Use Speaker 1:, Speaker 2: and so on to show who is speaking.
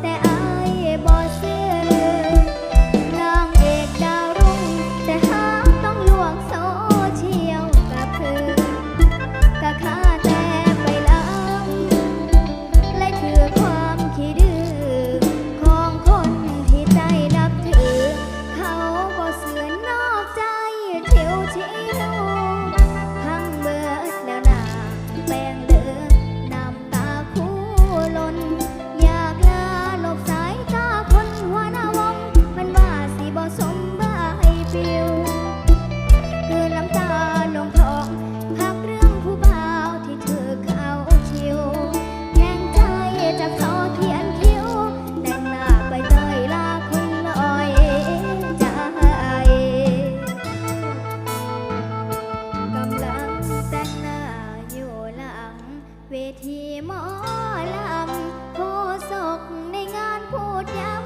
Speaker 1: แต่อายบ่เสี ทีหมอลำโคศกในงานพูดยาว